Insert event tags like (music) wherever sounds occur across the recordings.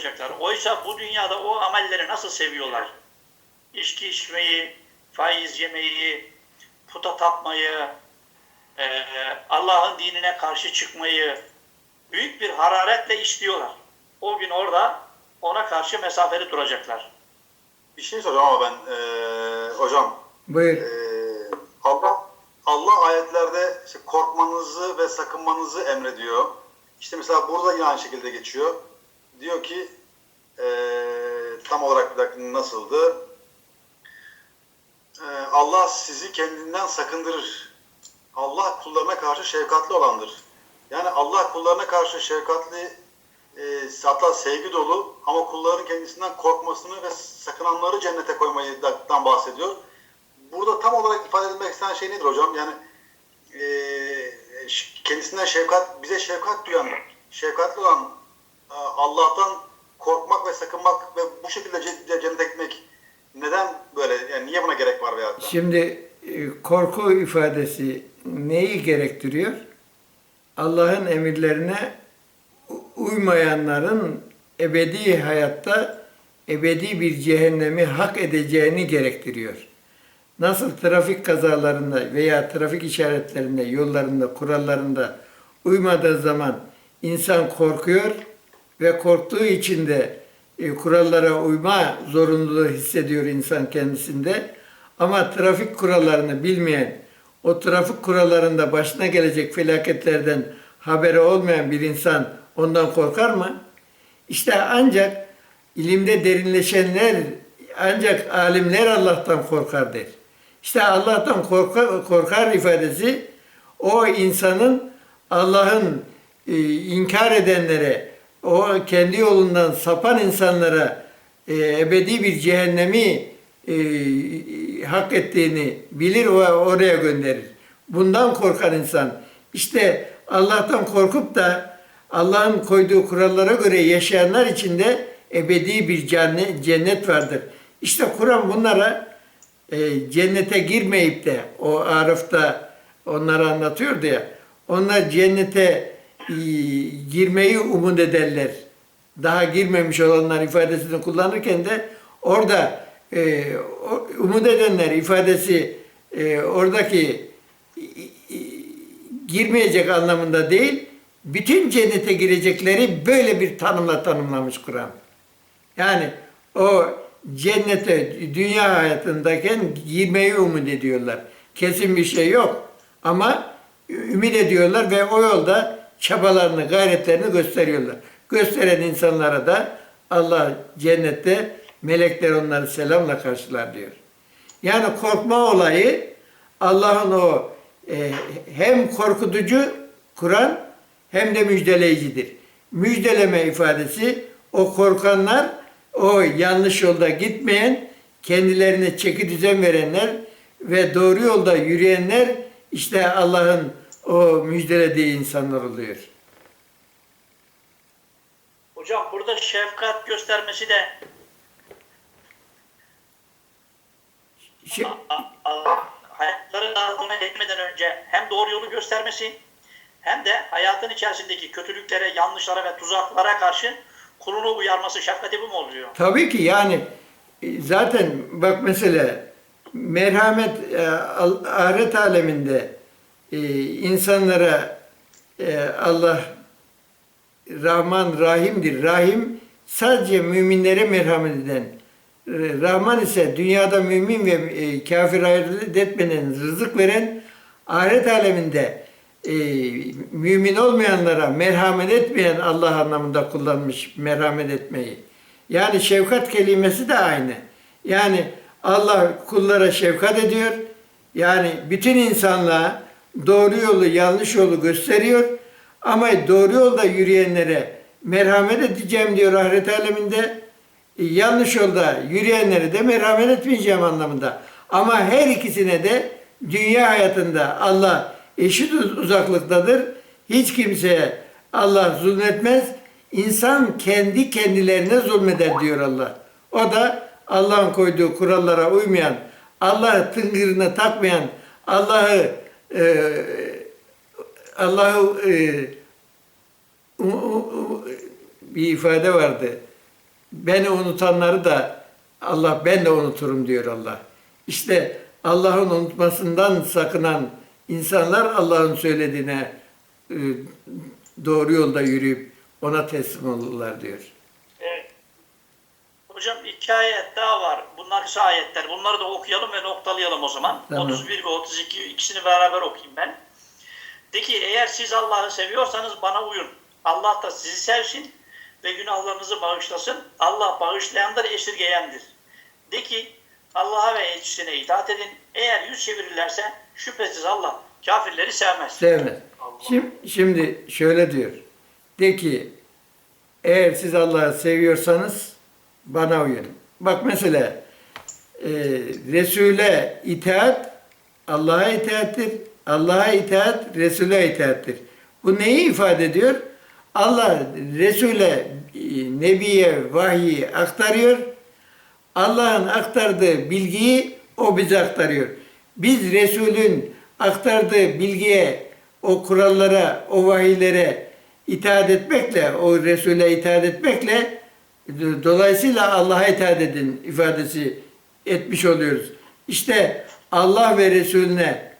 olacaklar. Oysa bu dünyada o amelleri nasıl seviyorlar? İçki içmeyi, faiz yemeyi, puta tapmayı, eee, Allah'ın dinine karşı çıkmayı büyük bir hararetle istiyorlar. O gün orada ona karşı mesafeli duracaklar. Bir şey soracağım ama ben eee, hocam. Buyur. Eee, Allah Allah ayetlerde işte korkmanızı ve sakınmanızı emrediyor. İşte mesela burada yine aynı şekilde geçiyor. Diyor ki eee, tam olarak bir dakika nasıldı? Eee, Allah sizi kendinden sakındırır. Allah kullarına karşı şefkatli olandır. Yani Allah kullarına karşı şefkatli e, hatta sevgi dolu ama kulların kendisinden korkmasını ve sakınanları cennete koymayıdan bahsediyor. Burada tam olarak ifade edilmek istenen şey nedir hocam? Yani e, kendisinden şefkat, bize şefkat duyan, şefkatli olan e, Allah'tan korkmak ve sakınmak ve bu şekilde ce- cennete gitmek neden böyle? Yani niye buna gerek var veyahut da? Şimdi e, korku ifadesi neyi gerektiriyor? Allah'ın emirlerine uymayanların ebedi hayatta ebedi bir cehennemi hak edeceğini gerektiriyor. Nasıl trafik kazalarında veya trafik işaretlerinde, yollarında, kurallarında uymadığı zaman insan korkuyor ve korktuğu için de e, kurallara uyma zorunluluğu hissediyor insan kendisinde. Ama trafik kurallarını bilmeyen, o trafik kurallarında başına gelecek felaketlerden haberi olmayan bir insan ondan korkar mı? İşte ancak ilimde derinleşenler, ancak alimler Allah'tan korkar der. İşte Allah'tan korkar, korkar ifadesi o insanın Allah'ın e, inkar edenlere, o kendi yolundan sapan insanlara e, ebedi bir cehennemi e, hak ettiğini bilir ve oraya gönderir. Bundan korkan insan işte Allah'tan korkup da Allah'ın koyduğu kurallara göre yaşayanlar için de ebedi bir cennet, vardır. İşte Kur'an bunlara e, cennete girmeyip de o Araf'ta onları anlatıyordu ya. Onlar cennete girmeyi umut ederler. Daha girmemiş olanlar ifadesini kullanırken de orada e, umut edenler ifadesi e, oradaki e, e, girmeyecek anlamında değil, bütün cennete girecekleri böyle bir tanımla tanımlamış Kur'an. Yani o cennete dünya hayatındayken girmeyi umut ediyorlar. Kesin bir şey yok ama ümit ediyorlar ve o yolda çabalarını, gayretlerini gösteriyorlar. Gösteren insanlara da Allah cennette melekler onları selamla karşılar diyor. Yani korkma olayı Allah'ın o e, hem korkutucu Kur'an hem de müjdeleyicidir. Müjdeleme ifadesi o korkanlar, o yanlış yolda gitmeyen, kendilerine çeki düzen verenler ve doğru yolda yürüyenler işte Allah'ın o müjdelediği insanlar oluyor. Hocam burada şefkat göstermesi de a- hayatları dağılımına etmeden önce hem doğru yolu göstermesi hem de hayatın içerisindeki kötülüklere, yanlışlara ve tuzaklara karşı kulunu uyarması şefkati bu mu oluyor? Tabii ki yani e, zaten bak mesela merhamet e, ahiret aleminde e, insanlara e, Allah Rahman Rahim'dir. Rahim sadece müminlere merhamet eden. E, Rahman ise dünyada mümin ve e, kafir ayırt etmeden rızık veren ahiret aleminde e, mümin olmayanlara merhamet etmeyen Allah anlamında kullanmış merhamet etmeyi. Yani şefkat kelimesi de aynı. Yani Allah kullara şefkat ediyor. Yani bütün insanlığa doğru yolu, yanlış yolu gösteriyor. Ama doğru yolda yürüyenlere merhamet edeceğim diyor ahiret aleminde. E, yanlış yolda yürüyenlere de merhamet etmeyeceğim anlamında. Ama her ikisine de dünya hayatında Allah eşit uz- uzaklıktadır. Hiç kimseye Allah zulmetmez. İnsan kendi kendilerine zulmeder diyor Allah. O da Allah'ın koyduğu kurallara uymayan, Allah'ı tıngırına takmayan, Allah'ı e, Allah'ı e, bir ifade vardı. beni unutanları da Allah ben de unuturum diyor Allah. İşte Allah'ın unutmasından sakınan insanlar Allah'ın söylediğine e, doğru yolda yürüyüp ona teslim olurlar diyor. Hocam iki ayet daha var. Bunlar kısa ayetler. Bunları da okuyalım ve noktalayalım o zaman. Tamam. 31 ve 32 ikisini beraber okuyayım ben. De ki eğer siz Allah'ı seviyorsanız bana uyun. Allah da sizi sevsin ve günahlarınızı bağışlasın. Allah bağışlayandır, esirgeyendir. De ki Allah'a ve elçisine itaat edin. Eğer yüz çevirirlerse şüphesiz Allah kafirleri sevmez. Sevmez. Şimdi, şimdi şöyle diyor. De ki eğer siz Allah'ı seviyorsanız bana uyun. Bak mesela e, Resul'e itaat Allah'a itaattir. Allah'a itaat Resul'e itaattir. Bu neyi ifade ediyor? Allah Resul'e, e, Nebi'ye vahyi aktarıyor. Allah'ın aktardığı bilgiyi o bize aktarıyor. Biz Resul'ün aktardığı bilgiye, o kurallara, o vahiylere itaat etmekle, o Resul'e itaat etmekle dolayısıyla Allah'a itaat edin ifadesi etmiş oluyoruz. İşte Allah ve Resulüne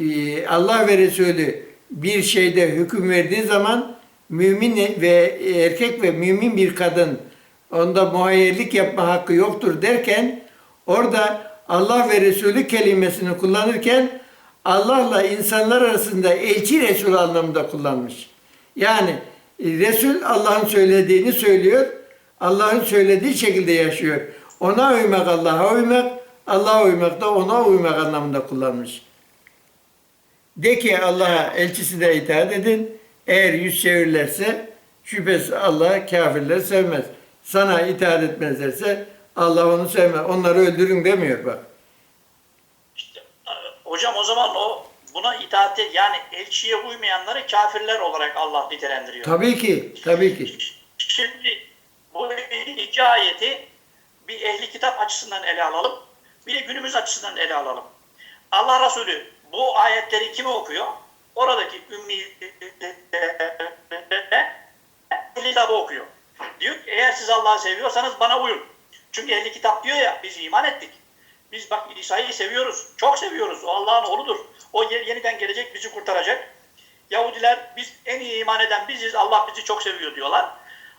e, Allah ve Resulü bir şeyde hüküm verdiği zaman mümin ve erkek ve mümin bir kadın onda muhayyerlik yapma hakkı yoktur derken orada Allah ve Resulü kelimesini kullanırken Allah'la insanlar arasında elçi Resul anlamında kullanmış. Yani Resul Allah'ın söylediğini söylüyor. Allah'ın söylediği şekilde yaşıyor. Ona uymak Allah'a uymak, Allah'a uymak da ona uymak anlamında kullanmış. De ki Allah'a elçisine itaat edin. Eğer yüz çevirirlerse şüphesiz Allah kafirleri sevmez. Sana itaat etmezlerse Allah onu sevmez. Onları öldürün demiyor bak. İşte, e, hocam o zaman o buna itaat et, yani elçiye uymayanları kafirler olarak Allah nitelendiriyor. Tabii ki, tabii ki. Şimdi bu iki ayeti bir ehli kitap açısından ele alalım. Bir de günümüz açısından ele alalım. Allah Resulü bu ayetleri kime okuyor? Oradaki ümmi ehli kitabı okuyor. Diyor ki eğer siz Allah'ı seviyorsanız bana uyun. Çünkü ehli kitap diyor ya biz iman ettik. Biz bak İsa'yı seviyoruz. Çok seviyoruz. O Allah'ın oğludur. O ye- yeniden gelecek bizi kurtaracak. Yahudiler biz en iyi iman eden biziz. Allah bizi çok seviyor diyorlar.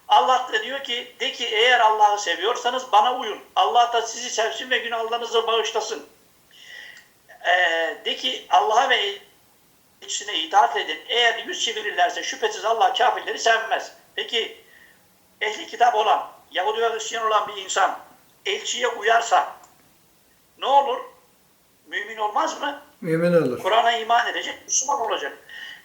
Allah da diyor ki de ki eğer Allah'ı seviyorsanız bana uyun. Allah da sizi sevsin ve günahlarınızı bağışlasın. Ee, de ki Allah'a ve elçisine itaat edin. Eğer yüz çevirirlerse şüphesiz Allah kafirleri sevmez. Peki ehli kitap olan, Yahudi ve Hristiyan olan bir insan elçiye uyarsa ne olur? Mümin olmaz mı? Mümin olur. Kur'an'a iman edecek, Müslüman olacak.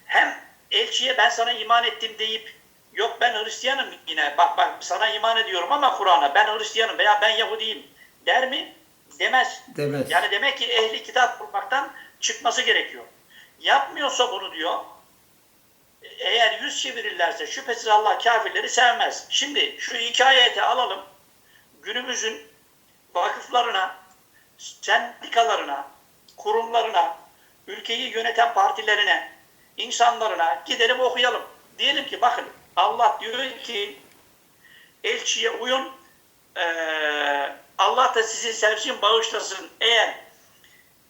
Hem elçiye ben sana iman ettim deyip yok ben Hristiyanım yine bak bak sana iman ediyorum ama Kur'an'a ben Hristiyanım veya ben Yahudiyim der mi? Demez. Demez. Yani demek ki ehli kitap bulmaktan çıkması gerekiyor. Yapmıyorsa bunu diyor eğer yüz çevirirlerse şüphesiz Allah kafirleri sevmez. Şimdi şu iki ayeti alalım. Günümüzün vakıflarına, sendikalarına, kurumlarına, ülkeyi yöneten partilerine, insanlarına gidelim okuyalım. Diyelim ki bakın Allah diyor ki elçiye uyun, eee, Allah da sizi sevsin, bağışlasın. Eğer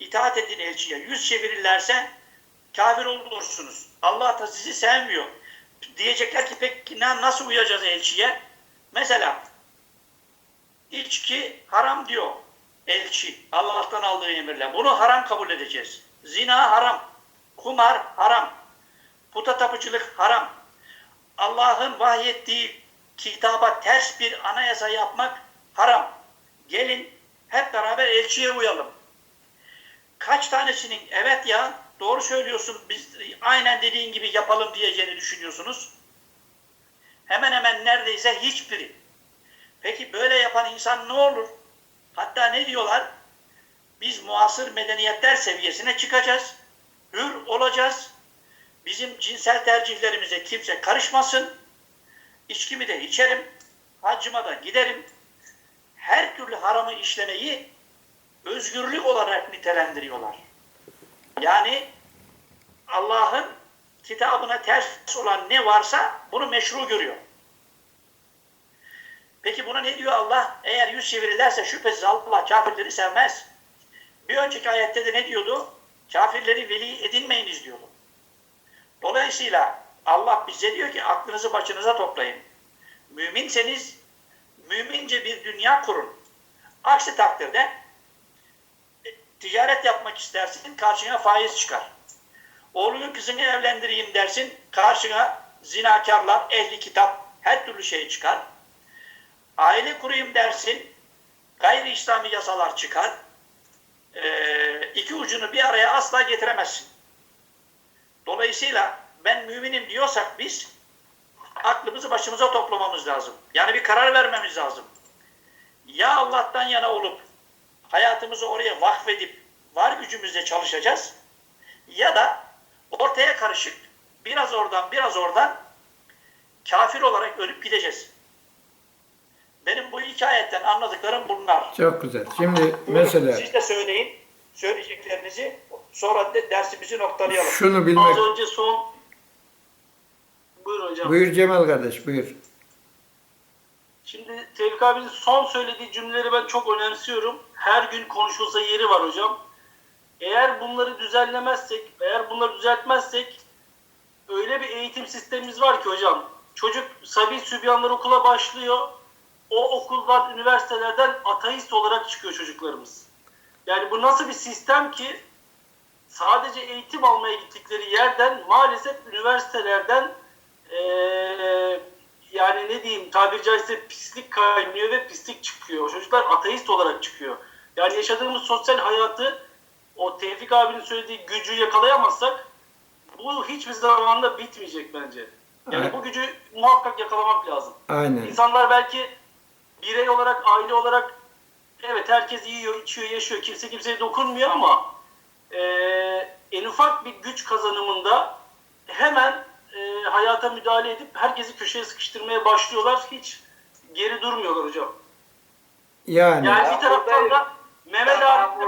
itaat edin elçiye, yüz çevirirlerse kafir olursunuz. Allah da sizi sevmiyor. Diyecekler ki peki nasıl uyacağız elçiye? Mesela içki haram diyor elçi Allah'tan aldığı emirle. Bunu haram kabul edeceğiz. Zina haram, kumar haram, puta tapıcılık haram. Allah'ın vahyettiği kitaba ters bir anayasa yapmak haram. Gelin hep beraber elçiye uyalım. Kaç tanesinin evet ya doğru söylüyorsun biz aynen dediğin gibi yapalım diyeceğini düşünüyorsunuz? Hemen hemen neredeyse hiçbiri. Peki böyle yapan insan ne olur? Hatta ne diyorlar? Biz muasır medeniyetler seviyesine çıkacağız. Hür olacağız. Bizim cinsel tercihlerimize kimse karışmasın. İçkimi de içerim. Haccıma da giderim. Her türlü haramı işlemeyi özgürlük olarak nitelendiriyorlar. Yani Allah'ın kitabına ters olan ne varsa bunu meşru görüyor. Peki buna ne diyor Allah? Eğer yüz çevirirlerse şüphesiz Allah kafirleri sevmez. Bir önceki ayette de ne diyordu? Kafirleri veli edinmeyiniz diyordu. Dolayısıyla Allah bize diyor ki aklınızı başınıza toplayın. Müminseniz mümince bir dünya kurun. Aksi takdirde e, ticaret yapmak istersin karşına faiz çıkar. Oğlunun kızını evlendireyim dersin karşına zinakarlar, ehli kitap her türlü şey çıkar. Aile kurayım dersin gayri İslami yasalar çıkar. Ee, iki ucunu bir araya asla getiremezsin. Dolayısıyla ben müminim diyorsak biz aklımızı başımıza toplamamız lazım. Yani bir karar vermemiz lazım. Ya Allah'tan yana olup hayatımızı oraya vakfedip var gücümüzle çalışacağız ya da ortaya karışık biraz oradan biraz oradan kafir olarak ölüp gideceğiz. Benim bu hikayetten anladıklarım bunlar. Çok güzel. Şimdi mesela Siz de söyleyin söyleyeceklerinizi sonra de dersimizi noktalayalım. şunu bilmek... Az önce son... Buyur hocam. Buyur Cemal kardeş buyur. Şimdi Tevfik abinin son söylediği cümleleri ben çok önemsiyorum. Her gün konuşulsa yeri var hocam. Eğer bunları düzenlemezsek, eğer bunları düzeltmezsek öyle bir eğitim sistemimiz var ki hocam. Çocuk sabi sübyanlar okula başlıyor. O okuldan, üniversitelerden ateist olarak çıkıyor çocuklarımız. Yani bu nasıl bir sistem ki sadece eğitim almaya gittikleri yerden maalesef üniversitelerden eee, yani ne diyeyim tabiri caizse pislik kaynıyor ve pislik çıkıyor. Çocuklar ateist olarak çıkıyor. Yani yaşadığımız sosyal hayatı o Tevfik abinin söylediği gücü yakalayamazsak bu hiçbir zamanda bitmeyecek bence. Yani Evet. bu gücü muhakkak yakalamak lazım. Aynen. İnsanlar belki birey olarak, aile olarak evet herkes yiyor, içiyor, yaşıyor. Kimse kimseye dokunmuyor ama eee, en ufak bir güç kazanımında hemen eee, hayata müdahale edip herkesi köşeye sıkıştırmaya başlıyorlar. Hiç geri durmuyorlar hocam. Yani Yani Ya bir taraftan da Mehmet abi.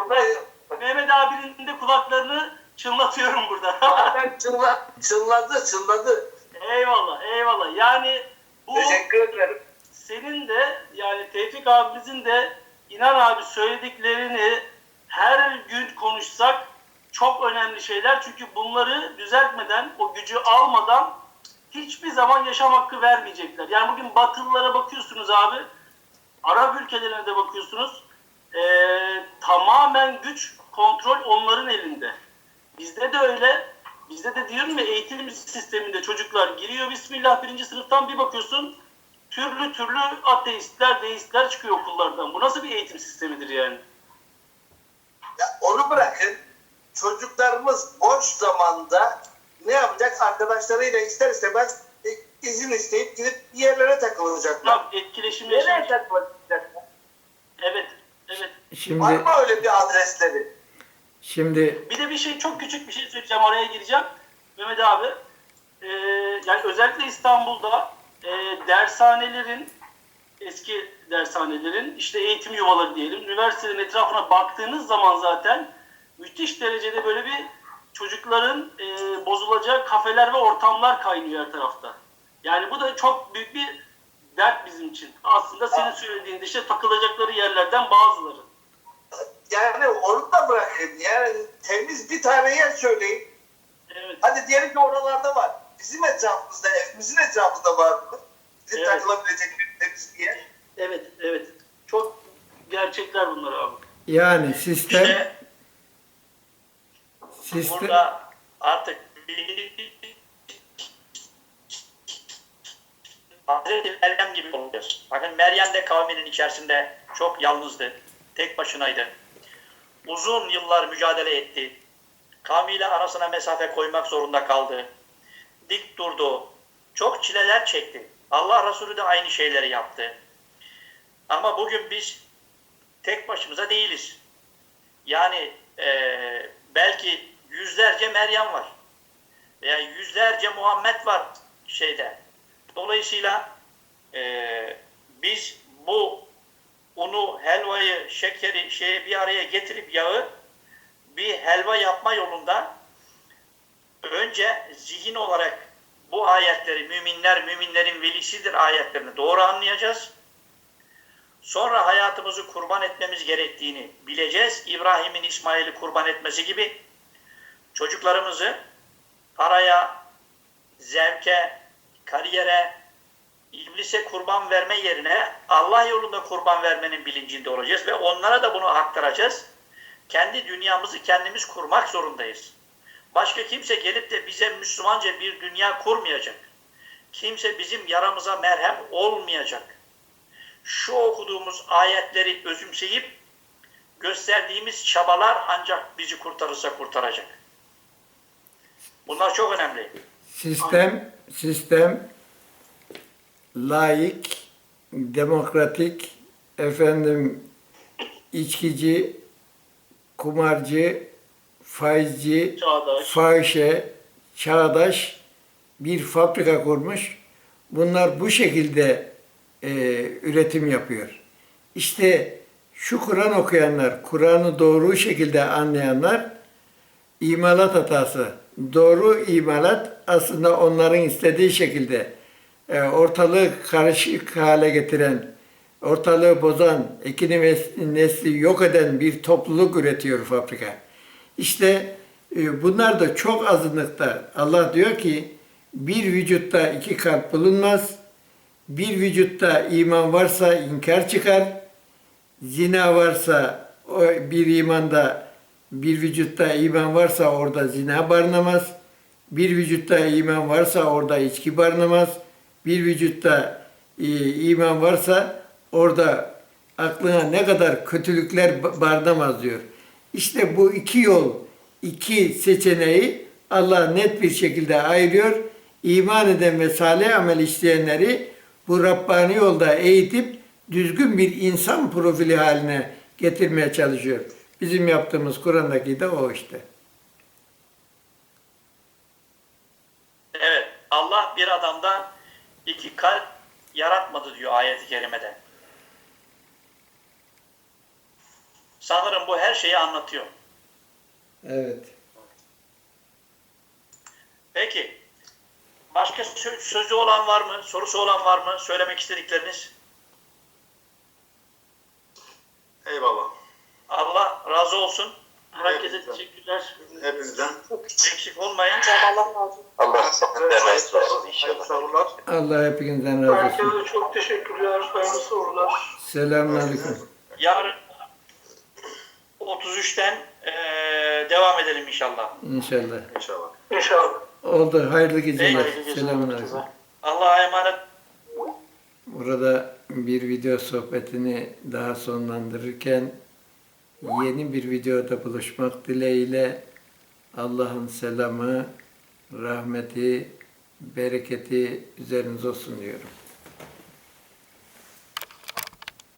Mehmet abinin de kulaklarını çınlatıyorum burada. (laughs) Zaten çınla, çınladı, çınladı. eyvallah, eyvallah. Yani bu Teşekkür ederim. senin de yani Tevfik abimizin de inan abi söylediklerini her gün konuşsak çok önemli şeyler. Çünkü bunları düzeltmeden, o gücü almadan hiçbir zaman yaşam hakkı vermeyecekler. Yani bugün Batılılara bakıyorsunuz abi, Arap ülkelerine de bakıyorsunuz. eee, tamamen güç, kontrol onların elinde. Bizde de öyle. Bizde de diyorum ya eğitim sisteminde çocuklar giriyor Bismillah birinci sınıftan bir bakıyorsun türlü türlü ateistler, deistler çıkıyor okullardan. Bu nasıl bir eğitim sistemidir yani? Ya onu bırakın. Çocuklarımız boş zamanda ne yapacak? Arkadaşlarıyla ister istemez e, izin isteyip gidip bir yerlere takılacaklar. Ya etkileşim Nereye yaşayacak. takılacaklar? Evet, evet. Var şimdi mı öyle bir adresleri? şimdi Bir de bir şey çok küçük bir şey söyleyeceğim araya gireceğim. Mehmet abi. Ee, yani özellikle İstanbul'da e, dershanelerin eski dershanelerin işte eğitim yuvaları diyelim üniversitelerin etrafına baktığınız zaman zaten müthiş derecede böyle bir çocukların e, bozulacağı kafeler ve ortamlar kaynıyor her tarafta. Yani bu da çok büyük bir dert bizim için. Aslında senin söylediğin de işte takılacakları yerlerden bazıları. Yani onu da bırakın. Yani temiz bir tane yer söyleyin. Evet. Hadi diyelim ki oralarda var. Bizim etrafımızda, evimizin etrafında var mı? Bizim Evet. takılabilecek bir temiz bir yer. Evet, evet. Çok gerçekler bunlar abi. yani sistem İşte sistem burada artık Hazreti Meryem gibi oluyoruz. Bakın Meryem de kavminin içerisinde çok yalnızdı. Tek başınaydı. Uzun yıllar mücadele etti. Kavmiyle arasına mesafe koymak zorunda kaldı. Dik durdu. Çok çileler çekti. Allah Resulü de aynı şeyleri yaptı. Ama bugün biz tek başımıza değiliz. Yani eee, belki yüzlerce Meryem var. Veya yüzlerce Muhammed var şeyde. Dolayısıyla eee, biz bu unu, helvayı, şekeri şeye bir araya getirip yağı bir helva yapma yolunda önce zihin olarak bu ayetleri müminler müminlerin velisidir ayetlerini doğru anlayacağız. Sonra hayatımızı kurban etmemiz gerektiğini bileceğiz. İbrahim'in İsmail'i kurban etmesi gibi çocuklarımızı paraya, zevke, kariyere, iblise kurban verme yerine Allah yolunda kurban vermenin bilincinde olacağız ve onlara da bunu aktaracağız. Kendi dünyamızı kendimiz kurmak zorundayız. Başka kimse gelip de bize Müslümanca bir dünya kurmayacak. Kimse bizim yaramıza merhem olmayacak. Şu okuduğumuz ayetleri özümseyip gösterdiğimiz çabalar ancak bizi kurtarırsa kurtaracak. Bunlar çok önemli. Sistem, sistem laik, demokratik, efendim içkici, kumarcı, faizci, Çağdaş. fahişe, çağdaş bir fabrika kurmuş. Bunlar bu şekilde e, üretim yapıyor. İşte şu Kur'an okuyanlar, Kur'an'ı doğru şekilde anlayanlar imalat hatası. Doğru imalat aslında onların istediği şekilde e, ortalığı karışık hale getiren, ortalığı bozan, ekini nesli yok eden bir topluluk üretiyor fabrika. İşte e, bunlar da çok azınlıkta. Allah diyor ki bir vücutta iki kalp bulunmaz. Bir vücutta iman varsa inkar çıkar. Zina varsa o bir imanda bir vücutta iman varsa orada zina barınamaz. Bir vücutta iman varsa orada içki barınamaz. Bir vücutta e, iman varsa orada aklına ne kadar kötülükler ba- barınamaz diyor. İşte bu iki yol, iki seçeneği Allah net bir şekilde ayırıyor. İman eden ve salih amel işleyenleri bu Rabbani yolda eğitip düzgün bir insan profili haline getirmeye çalışıyor. Bizim yaptığımız Kur'an'daki de o işte. Evet, Allah bir adamda iki kalp yaratmadı diyor ayet-i kerimede. Sanırım bu her şeyi anlatıyor. Evet. Peki, başka sö- sözü olan var mı? Sorusu olan var mı? Söylemek istedikleriniz? Eyvallah. Allah razı olsun. Herkese teşekkürler. Hepinizden. Eksik olmayın. Allah senden razı olsun Hayırlı sabırlar. Allah hepinizden razı olsun. Herkese çok teşekkürler. Hayırlı sorular. Selamünaleyküm. Yarın 33'ten eee, devam edelim inşallah. İnşallah. İnşallah. İnşallah. Oldu. Hayırlı geceler. Hayırlı geceler Selamünaleyküm. Allah'a emanet. Burada bir video sohbetini daha sonlandırırken yeni bir videoda buluşmak dileğiyle Allah'ın selamı, rahmeti, bereketi üzerinize olsun diyorum.